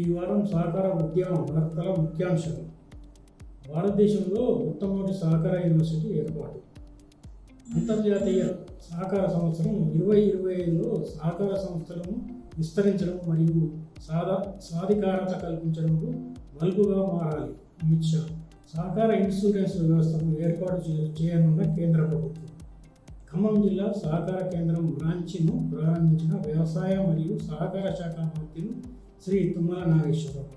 ఈ వారం సహకార ఉద్యమ వార్తల ముఖ్యాంశాలు భారతదేశంలో మొట్టమొదటి సహకార యూనివర్సిటీ ఏర్పాటు. అంతర్జాతీయ సహకార సంవత్సరం ఇరవై ఇరవై ఐదులో సహకార సంస్థలను విస్తరించడం మరియు సాధా సాధికారత కల్పించడంలో మలుపుగా మారాలి. అమిత్ షా సహకార ఇన్సూరెన్స్ వ్యవస్థను ఏర్పాటు చేయనున్న కేంద్ర ప్రభుత్వం. ఖమ్మం జిల్లా సహకార కేంద్రం బ్రాంచ్ను ప్రారంభించిన వ్యవసాయ మరియు సహకార శాఖ మంత్రులు శ్రీ తుమ్మల నాగేశ్వరరావు.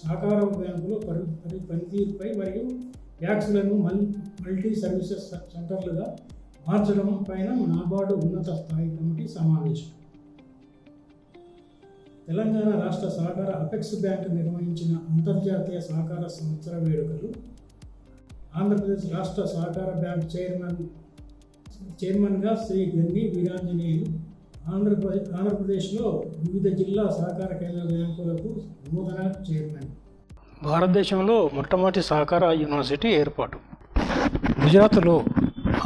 సహకార బ్యాంకులో పరి పనితీరుపై మరియు ట్యాక్స్లను మల్ మల్టీ సర్వీసెస్ సెంటర్లుగా మార్చడం పైన నాబార్డు ఉన్నత స్థాయి కమిటీ సమావేశం. తెలంగాణ రాష్ట్ర సహకార అపెక్స్ బ్యాంక్ నిర్వహించిన అంతర్జాతీయ సహకార సంవత్సర వేడుకలు ఆంధ్రప్రదేశ్ రాష్ట్ర సహకార బ్యాంక్ చైర్మన్ చైర్మన్గా శ్రీ గండి వీరాంజనేయులు ఆంధ్రప్రదేశ్ ఆంధ్రప్రదేశ్లో వివిధ జిల్లా సహకార కేంద్ర బ్యాంకులకు నూతన చైర్మన్. భారతదేశంలో మొట్టమొదటి సహకార యూనివర్సిటీ ఏర్పాటు. గుజరాత్లో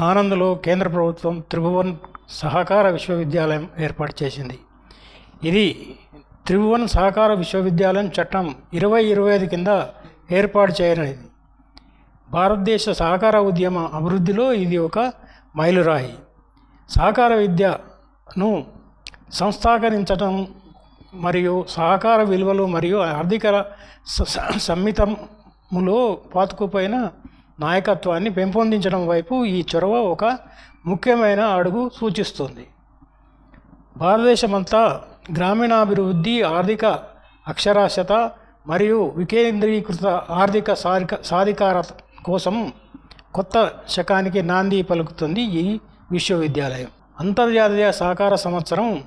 ఆనంద్లో కేంద్ర ప్రభుత్వం త్రిభువన్ సహకార విశ్వవిద్యాలయం ఏర్పాటు చేసింది. ఇది త్రిభువన్ సహకార విశ్వవిద్యాలయం చట్టం ఇరవై ఇరవై ఐదు కింద ఏర్పాటు చేయనది. భారతదేశ సహకార ఉద్యమ అభివృద్ధిలో ఇది ఒక మైలురాయి. సహకార విద్య ను సంస్థాకరించడం మరియు సహకార విలువలు మరియు ఆర్థిక స- స- సమ్మితములో పాతుకుపోయిన నాయకత్వాన్ని పెంపొందించడం వైపు ఈ చొరవ ఒక ముఖ్యమైన అడుగు సూచిస్తుంది. భారతదేశమంతా గ్రామీణాభివృద్ధి ఆర్థిక అక్షరాస్యత మరియు వికేంద్రీకృత ఆర్థిక సాధిక సాధికారత కోసం కొత్త శకానికి నాంది పలుకుతుంది ఈ విశ్వవిద్యాలయం. అంతర్జాతీయ సహకార సంవత్సరం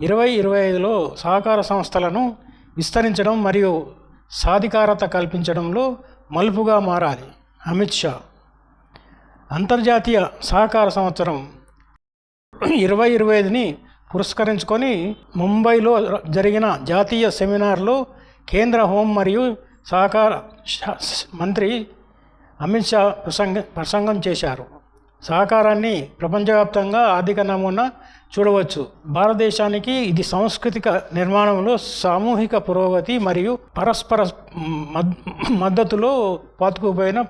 ఇరవై ఇరవై ఐదులో సహకార సంస్థలను విస్తరించడం మరియు సాధికారత కల్పించడంలో మలుపుగా మారాలి. అమిత్ షా. అంతర్జాతీయ సహకార సంవత్సరం ఇరవై ఇరవై ఐదుని పురస్కరించుకొని ముంబైలో జరిగిన జాతీయ సెమినార్లో కేంద్ర హోం మరియు సహకార మంత్రి అమిత్ షా ప్రసంగ ప్రసంగం చేశారు. సహకారాన్ని ప్రపంచవ్యాప్తంగా ఆర్థిక నమూనా చూడవచ్చు. భారతదేశానికి ఇది సాంస్కృతిక నిర్మాణంలో సామూహిక పురోగతి మరియు పరస్పర మద్- మద్దతులో పాతుకుపోయిన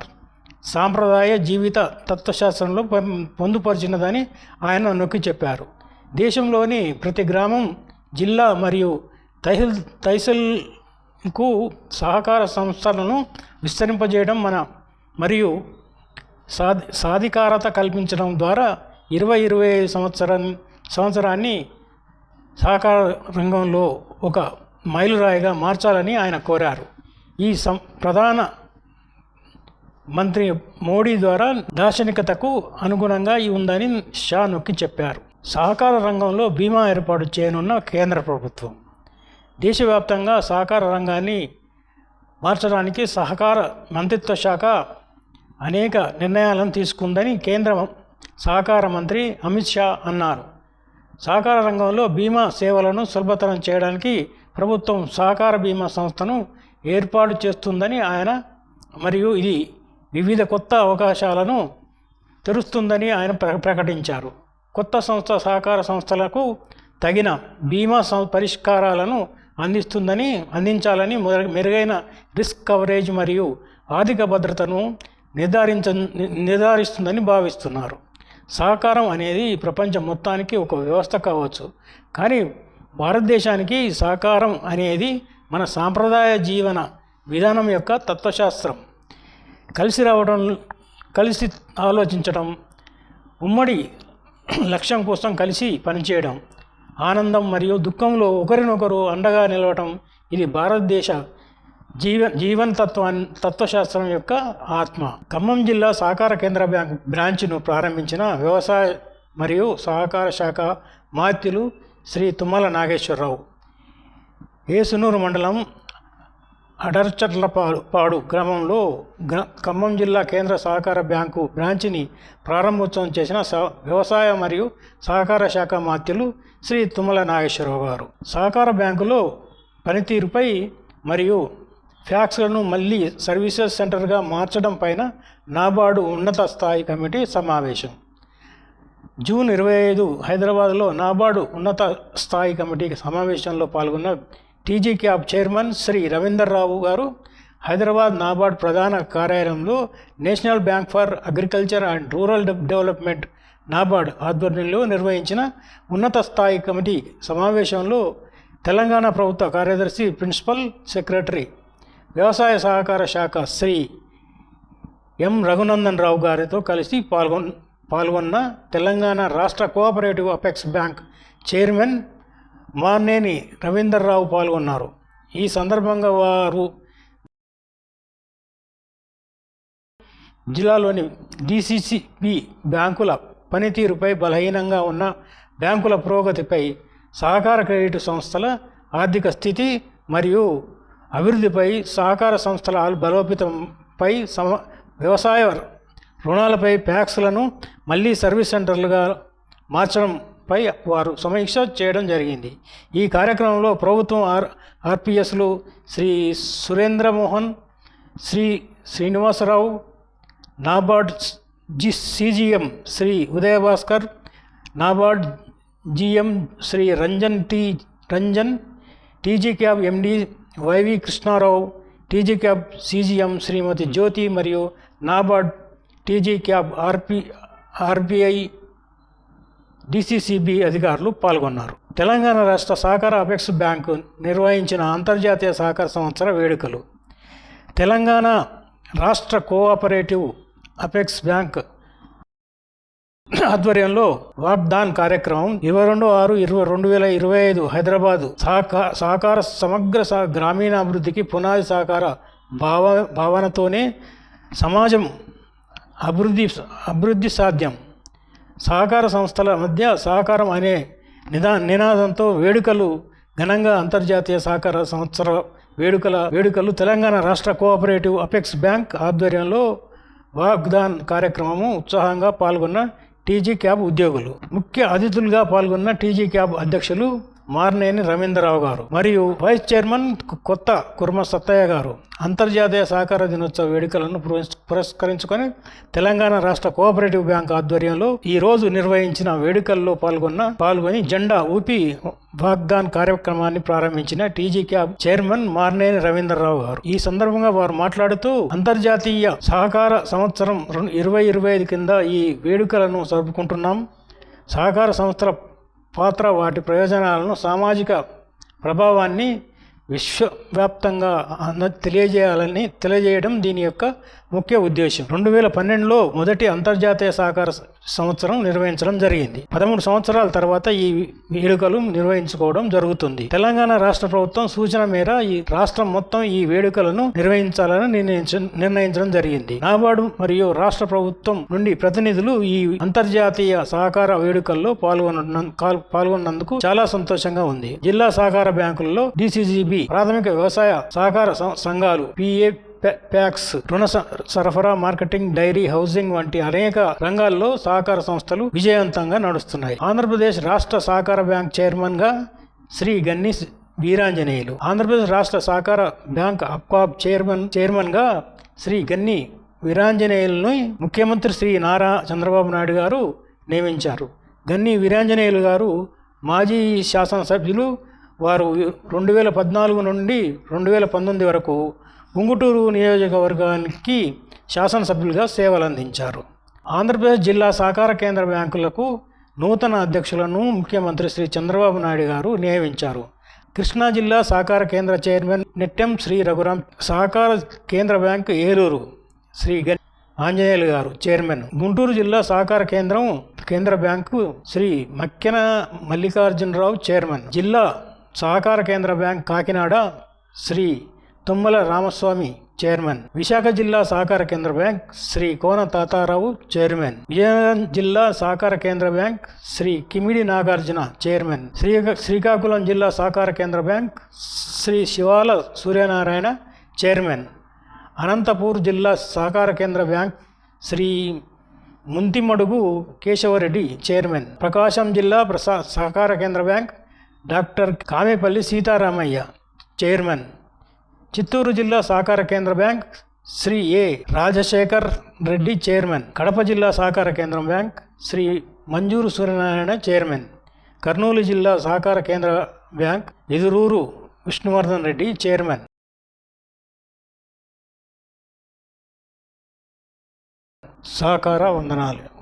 సాంప్రదాయ జీవిత తత్వశాస్త్రంలో పొందుపరిచినదని ఆయన నొక్కి చెప్పారు. దేశంలోని ప్రతి గ్రామం జిల్లా మరియు తహసిల్ తహసీల్కు సహకార సంస్థలను విస్తరింపజేయడం మన మరియు సాధి సాధికారత కల్పించడం ద్వారా ఇరవై ఇరవై ఐదు సంవత్సరం సంవత్సరాన్ని సహకార రంగంలో ఒక మైలురాయిగా మార్చాలని ఆయన కోరారు. ఈ సం ప్రధాన మంత్రి మోడీ ద్వారా దార్శనికతకు అనుగుణంగా ఉందని షా నొక్కి చెప్పారు. సహకార రంగంలో బీమా ఏర్పాటు చేయనున్న కేంద్ర ప్రభుత్వం. దేశవ్యాప్తంగా సహకార రంగాన్ని మార్చడానికి సహకార మంత్రిత్వ శాఖ అనేక నిర్ణయాలను తీసుకుందని కేంద్ర సహకార మంత్రి అమిత్ షా అన్నారు. సహకార రంగంలో బీమా సేవలను సులభతరం చేయడానికి ప్రభుత్వం సహకార బీమా సంస్థను ఏర్పాటు చేస్తుందని ఆయన మరియు ఇది వివిధ కొత్త అవకాశాలను తెరుస్తుందని ఆయన ప్ర ప్రకటించారు. కొత్త సంస్థ సహకార సంస్థలకు తగిన బీమా పరిష్కారాలను అందిస్తుందని అందించాలని మెరుగైన రిస్క్ కవరేజ్ మరియు ఆర్థిక భద్రతను నిర్ధారించ నిర్ధారిస్తుందని భావిస్తున్నారు. సహకారం అనేది ప్రపంచం మొత్తానికి ఒక వ్యవస్థ కావచ్చు. కానీ భారతదేశానికి సహకారం అనేది మన సాంప్రదాయ జీవన విధానం యొక్క తత్వశాస్త్రం. కలిసి రావడం కలిసి ఆలోచించడం ఉమ్మడి లక్ష్యం కోసం కలిసి పనిచేయడం ఆనందం మరియు దుఃఖంలో ఒకరినొకరు అండగా నిలవటం ఇది భారతదేశ జీవ జీవన్ తత్వాన్ని తత్వశాస్త్రం యొక్క ఆత్మ. ఖమ్మం జిల్లా సహకార కేంద్ర బ్యాంక్ బ్రాంచ్ను ప్రారంభించిన వ్యవసాయ మరియు సహకార శాఖ మాత్యులు శ్రీ తుమ్మల నాగేశ్వరరావు. ఏసునూరు మండలం అడర్చర్లపాడు పాడు గ్రామంలో గ్ర- ఖమ్మం జిల్లా కేంద్ర సహకార బ్యాంకు బ్రాంచిని ప్రారంభోత్సవం చేసిన స వ్యవసాయ మరియు సహకార శాఖ మాత్యులు శ్రీ తుమ్మల నాగేశ్వరరావు గారు. సహకార బ్యాంకులో పనితీరుపై మరియు ఫ్యాక్స్లను మళ్ళీ సర్వీసెస్ సెంటర్గా మార్చడం పైన నాబార్డు ఉన్నత స్థాయి కమిటీ సమావేశం. జూన్ ఇరవై ఐదు హైదరాబాద్లో నాబార్డు ఉన్నత స్థాయి కమిటీ సమావేశంలో పాల్గొన్న TG CAB chairman Shri Ravinder Rao garu Hyderabad NABARD ప్రధాన కార్యాలయంలో national bank for agriculture and rural development NABARD ఆధ్వర్యంలో నిర్వహించిన ఉన్నత స్థాయి కమిటీ సమావేశంలో తెలంగాణ ప్రభుత్వ కార్యదర్శి ప్రిన్సిపల్ సెక్రటరీ వ్యవసాయ సహకార శాఖ శ్రీ ఎం రఘునందన్ రావు గారితో కలిసి పాల్గొన్ పాల్గొన్న తెలంగాణ రాష్ట్ర cooperative apex bank chairman Marneni Ravinder Rao పాల్గొన్నారు. ఈ సందర్భంగా వారు జిల్లాలోని డిసిసిబి బ్యాంకుల పనితీరుపై బలహీనంగా ఉన్న బ్యాంకుల పురోగతిపై సహకార క్రెడిట్ సంస్థల ఆర్థిక స్థితి మరియు అభివృద్ధిపై సహకార సంస్థల బలోపేతంపై సమ వ్యవసాయ రుణాలపై ప్యాక్స్లను మళ్ళీ సర్వీస్ సెంటర్లుగా మార్చడంపై వారు సమీక్ష చేయడం జరిగింది. ఈ కార్యక్రమంలో ప్రభుత్వం R ఆర్పిఎస్లు Shri Surendramohan Shri Srinivasarao NABARD G CGM Shri Udayabhaskar NABARD GM Shri Ranjan T Ranjan TG CAB MD YV Krishnarao TG CAB CGM Shrimati Jyothi మరియు NABARD TG CAB RP RBI DCCB అధికారులు పాల్గొన్నారు. తెలంగాణ రాష్ట్ర సహకార apex bank నిర్వహించిన అంతర్జాతీయ సహకార సంవత్సర వేడుకలు. తెలంగాణ రాష్ట్ర కోఆపరేటివ్ అపెక్స్ బ్యాంక్ ఆధ్వర్యంలో వాగ్దాన్ కార్యక్రమం ఇరవై రెండు ఆరు ఇరవై రెండు వేల ఇరవై ఐదు హైదరాబాదు సహకా సహకార సమగ్ర సహ గ్రామీణాభివృద్ధికి పునాది సహకార భావ భావనతోనే సమాజం అభివృద్ధి అభివృద్ధి సాధ్యం. సహకార సంస్థల మధ్య సహకారం అనే నిదా నినాదంతో వేడుకలు ఘనంగా అంతర్జాతీయ సహకార సంవత్సర వేడుకల వేడుకలు తెలంగాణ రాష్ట్ర కోఆపరేటివ్ అపెక్స్ బ్యాంక్ ఆధ్వర్యంలో వాగ్దాన్ కార్యక్రమము ఉత్సాహంగా పాల్గొన్న టీజీ క్యాబ్ ఉద్యోగులు. ముఖ్య అతిథులుగా పాల్గొన్న టీజీ క్యాబ్ అధ్యక్షులు మార్నేని రవీంద్రరావు గారు మరియు వైస్ చైర్మన్ కొత్త కుర్మ సత్తయ్య గారు అంతర్జాతీయ సహకార దినోత్సవ వేడుకలను పురస్- పురస్కరించుకొని తెలంగాణ రాష్ట్ర కోఆపరేటివ్ బ్యాంక్ ఆధ్వర్యంలో ఈ రోజు నిర్వహించిన వేడుకల్లో పాల్గొన్న పాల్గొని జెండా ఊపి వాగ్దాన్ కార్యక్రమాన్ని ప్రారంభించిన TG CAB chairman Marneni Ravindrarao garu. ఈ సందర్భంగా వారు మాట్లాడుతూ అంతర్జాతీయ సహకార సంవత్సరం రెండు- ఇరవై ఇరవై ఐదు కింద ఈ వేడుకలను జరుపుకుంటున్నాం. సహకార సంస్థల పాత్ర వాటి ప్రయోజనాలను సామాజిక ప్రభావాన్ని విశ్వవ్యాప్తంగా తెలియజేయాలని తెలియజేయడం దీని యొక్క ముఖ్య ఉద్దేశం. రెండు వేల పన్నెండులో మొదటి అంతర్జాతీయ సహకార సంవత్సరం నిర్వహించడం జరిగింది. పదమూడు సంవత్సరాల తర్వాత ఈ వేడుకలు నిర్వహించుకోవడం జరుగుతుంది. తెలంగాణ రాష్ట్ర ప్రభుత్వం సూచన మేర ఈ రాష్ట్రం మొత్తం ఈ వేడుకలను నిర్వహించాలని నిర్ణయించ నిర్ణయించడం జరిగింది. నాబార్డు మరియు రాష్ట్ర ప్రభుత్వం నుండి ప్రతినిధులు ఈ అంతర్జాతీయ సహకార వేడుకల్లో పాల్గొన పాల్గొన్నందుకు చాలా సంతోషంగా ఉంది. జిల్లా సహకార బ్యాంకుల్లో డిసిజిబి ప్రాథమిక వ్యవసాయ సహకార సం- సంఘాలు పిఏ ప్యాక్స్ రుణ స- సరఫరా మార్కెటింగ్ డైరీ హౌసింగ్ వంటి అనేక రంగాల్లో సహకార సంస్థలు విజయవంతంగా నడుస్తున్నాయి. ఆంధ్రప్రదేశ్ రాష్ట్ర సహకార బ్యాంక్ చైర్మన్గా శ్రీ గన్ని వీరాంజనేయులు. ఆంధ్రప్రదేశ్ రాష్ట్ర సహకార బ్యాంక్ అప్కాబ్ చైర్మన్ చైర్మన్గా శ్రీ గన్ని వీరాంజనేయులను ముఖ్యమంత్రి శ్రీ నారా చంద్రబాబు నాయుడు గారు నియమించారు. గన్ని వీరాంజనేయులు గారు మాజీ శాసనసభ్యులు. వారు రెండు వేల పద్నాలుగు నుండి రెండు వేల పంతొమ్మిది వరకు ఉంగుటూరు నియోజకవర్గానికి శాసనసభ్యులుగా సేవలు అందించారు ఆంధ్రప్రదేశ్ జిల్లా సహకార కేంద్ర బ్యాంకులకు నూతన అధ్యక్షులను ముఖ్యమంత్రి శ్రీ చంద్రబాబు నాయుడు గారు నియమించారు. కృష్ణా జిల్లా సహకార కేంద్ర చైర్మన్ నెట్టెం శ్రీ రఘురాం సహకార కేంద్ర బ్యాంకు ఏలూరు శ్రీ గ ఆంజనేయులు గారు చైర్మన్. గుంటూరు జిల్లా సహకార కేంద్రం కేంద్ర బ్యాంకు శ్రీ మక్కెన మల్లికార్జునరావు చైర్మన్. జిల్లా సహకార కేంద్ర బ్యాంక్ కాకినాడ శ్రీ తుమ్మల రామస్వామి చైర్మన్. విశాఖ జిల్లా సహకార కేంద్ర బ్యాంక్ శ్రీ కోన తాతారావు చైర్మన్. విజయనగరం జిల్లా సహకార కేంద్ర బ్యాంక్ శ్రీ కిమిడి నాగార్జున చైర్మన్. శ్రీ శ్రీకాకుళం జిల్లా సహకార కేంద్ర బ్యాంక్ శ్రీ శివాల సూర్యనారాయణ చైర్మన్. అనంతపూర్ జిల్లా సహకార కేంద్ర బ్యాంక్ శ్రీ ముంతిమడుగు కేశవరెడ్డి చైర్మన్. ప్రకాశం జిల్లా ప్రసా సహకార కేంద్ర bank doctor Kamepalli Sitaramaiah chairman. Chittoor జిల్లా సహకార కేంద్ర bank Shri A Rajasekhar Reddy chairman. Kadapa జిల్లా సహకార కేంద్రం బ్యాంక్ శ్రీ మంజూరు సూర్యనారాయణ చైర్మన్. కర్నూలు జిల్లా సహకార కేంద్ర బ్యాంక్ ఎదురూరు విష్ణువర్ధన్ రెడ్డి చైర్మన్. సహకార వందనాలు.